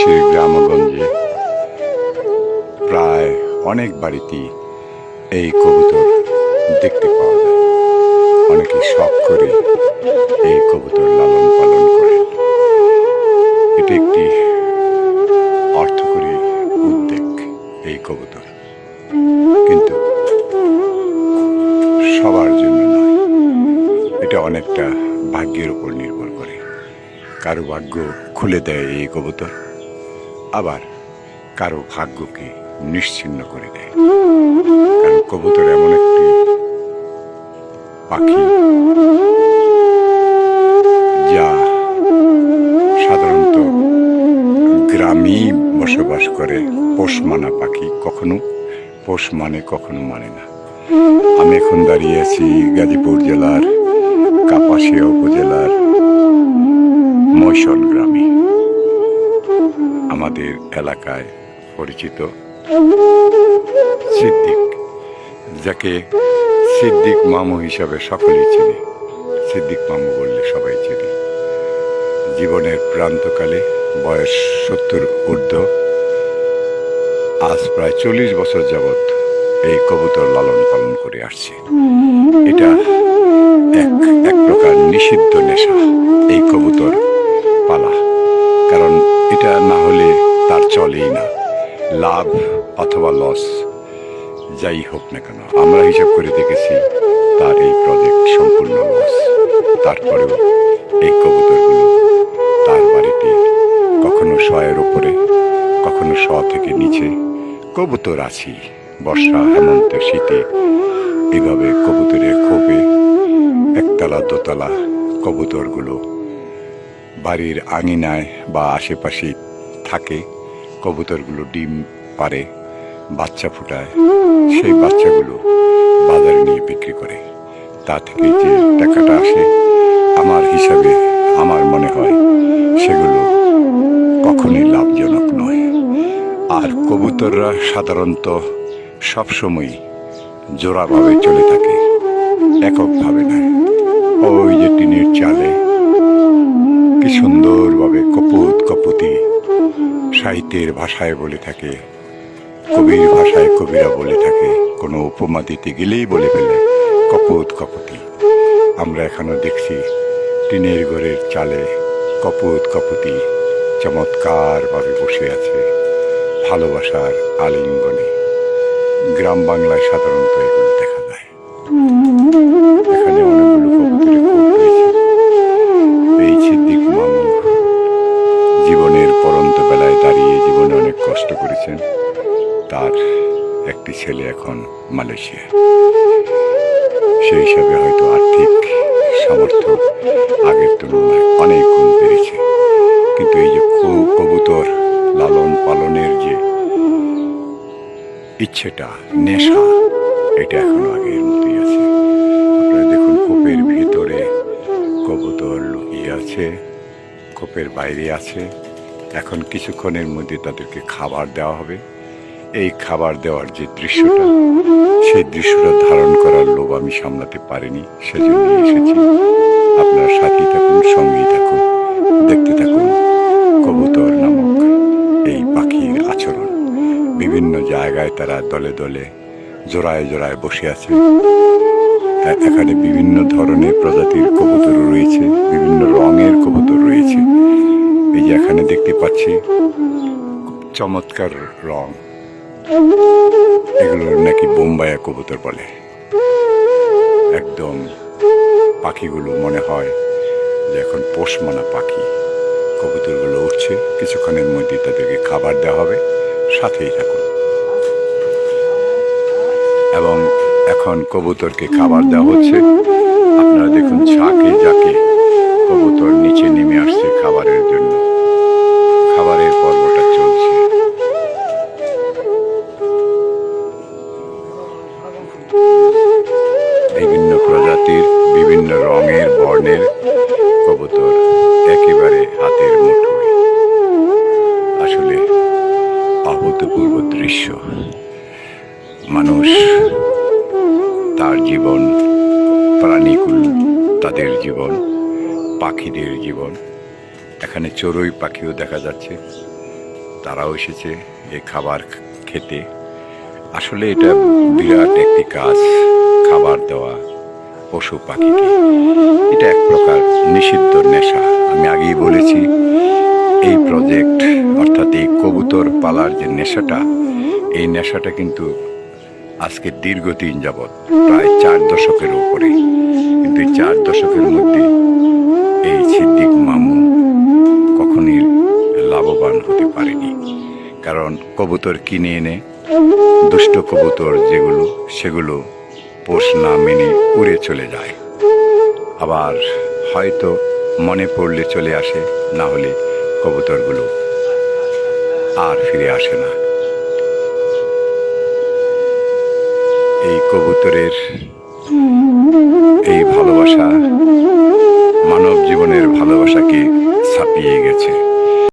দেশের গ্রামগঞ্জে প্রায় অনেক বাড়িতেই এই কবুতর দেখতে পাওয়া যায়। অনেকে শখ করে এই কবুতর লালন পালন করে। এটি একটি অর্থকরী উদ্যোগ এই কবুতর। কিন্তু সবার জন্য নয়, এটা অনেকটা ভাগ্যের উপর নির্ভর করে। কারও ভাগ্য খুলে দেয় এই কবুতর। আবার কারও ভাগ্যকে নিশ্চিন্ন করে দেয়। কারণ কবুতর এমন একটি পাখি যা সাধারণত গ্রামেই বসবাস করে। পোষ মানা পাখি কখনো, পোষ মানে কখনো মানে না। আমি এখন দাঁড়িয়ে আছি গাজীপুর জেলার কাপাসিয়া উপজেলার মৈশন গ্রামে। আমাদের এলাকায় পরিচিত সিদ্দিক, যাকে সিদ্দিক মামু হিসাবে সকলেই চিনে। সিদ্দিক মামু বললে সবাই চিনে। জীবনের প্রান্তকালে বয়স সত্তর ঊর্ধ্ব। আজ প্রায় চল্লিশ বছর যাবৎ এই কবুতর লালন পালন করে আসছে। এটা এক এক প্রকার নিষিদ্ধ নেশা, এই কবুতর পালা। কারণ এটা না তার চলেই না। লাভ অথবা লস যাই হোক না কেন, আমরা হিসাব করে দেখেছি তার এই প্রজেক্ট সম্পূর্ণ লস তারপরেও এই কবুতরগুলো তার বাড়িতে কখনো শয়ের উপরে, কখনো শ থেকে নিচে, কবুতর আছি। বর্ষা হেমন্ত শীতে এভাবে কবুতরের খোপে একতলা দোতলা কবুতরগুলো বাড়ির আঙিনায় বা আশেপাশে থাকে। কবুতরগুলো ডিম পারে বাচ্চা ফুটায়, সেই বাচ্চাগুলো বাজারে নিয়ে বিক্রি করে। তা থেকে যে টাকাটা আসে, আমার হিসাবে আমার মনে হয় সেগুলো কখনই লাভজনক নয়। আর কবুতররা সাধারণত সবসময় জোড়াভাবে চলে থাকে, এককভাবে নয়। ওই যে টিনের চালে কি সুন্দরভাবে কপুত কপুতি সাহিত্যের ভাষায় বলে থাকে, কবির ভাষায় কবিরা বলে থাকে, কোনো উপমা দিতে গেলেই বলে ফেলে, কপত কপতি। আমরা এখনও দেখছি টিনের ঘরের চালে কপত কপতি, চমৎকারভাবে বসে আছে ভালোবাসার আলিঙ্গনে। গ্রাম বাংলায় সাধারণত এগুলো দেখা যায়। জীবনে অনেক কষ্ট করেছেন। তার একটি ছেলে এখন মালয়েশিয়া সেই হিসাবে হয়তো আর্থিক সামর্থ্য আগের তুলনায় অনেক গুণ বেড়েছে। কিন্তু এই যে কবুতর লালন পালনের যে ইচ্ছেটা, নেশা, এটা এখনও আগের মতোই আছে। আপনারা দেখুন, কোপের ভিতরে কবুতর লুকিয়ে আছে, কোপের বাইরে আছে। এখন কিছুক্ষণের মধ্যে তাদেরকে খাবার দেওয়া হবে। এই খাবার দেওয়ার যে দৃশ্যটা, সেই দৃশ্যটা ধারণ করার লোভ আমি সামলাতে পারিনি সেজন্য এসেছি। আপনার সাথেই থাকুন, সঙ্গেই থাকুন, দেখতে থাকুন। কবুতর নামক এই পাখির আচরণ। বিভিন্ন জায়গায় তারা দলে দলে, জোড়ায় জোড়ায় বসে আছে। এখানে বিভিন্ন ধরনের প্রজাতির কবুতর রয়েছে, বিভিন্ন রঙের কবুতর রয়েছে। এই যে এখানে দেখতে পাচ্ছি চমৎকার রং। এগুলোর নাকি বোম্বাইয়া কবুতর বলে। একদম পাখিগুলো মনে হয় যে এখন পোষ মানা পাখি। কবুতরগুলো উঠছে, কিছুক্ষণের মধ্যে তাদেরকে খাবার দেওয়া হবে, সাথেই থাকুন। এবং এখন কবুতরকে খাবার দেওয়া হচ্ছে। আপনারা দেখুন, ঝাঁকে ঝাঁকে কবুতর নিচে নেমে আসছে। বিভিন্ন রঙের বর্ণের কবুতর একেবারে হাতের আসলে অভূতপূর্ব দৃশ্য। মানুষ তার জীবন, প্রাণীকুল তাদের জীবন, পাখিদের জীবন। এখানে চড়ুই পাখিও দেখা যাচ্ছে। তারাও এসেছে এই খাবার খেতে। আসলে এটা বিরাট একটি কাজ, খাবার দেওয়া। পশু পাখিকে। এটা এক প্রকার নিষিদ্ধ নেশা। আমি আগেই বলেছি, এই প্রজেক্ট অর্থাৎ এই কবুতর পালার যে নেশাটা, এই নেশাটা কিন্তু আজকে দীর্ঘদিন যাবৎ প্রায় চার দশকের উপরে। কিন্তু এই চার দশকের মধ্যে এই সিদ্দিক মামু কখনই লাভবান হতে পারেনি। কারণ কবুতর কিনে এনে, দুষ্ট কবুতর যেগুলো, সেগুলো পোষ না মেনে উড়ে চলে যায়। আবার হয়তো মনে পড়লে চলে আসে, না হলে কবুতরগুলো আর ফিরে আসে না। এই কবুতরের এই ভালোবাসা মানব জীবনের ভালোবাসাকে ছাপিয়ে গেছে।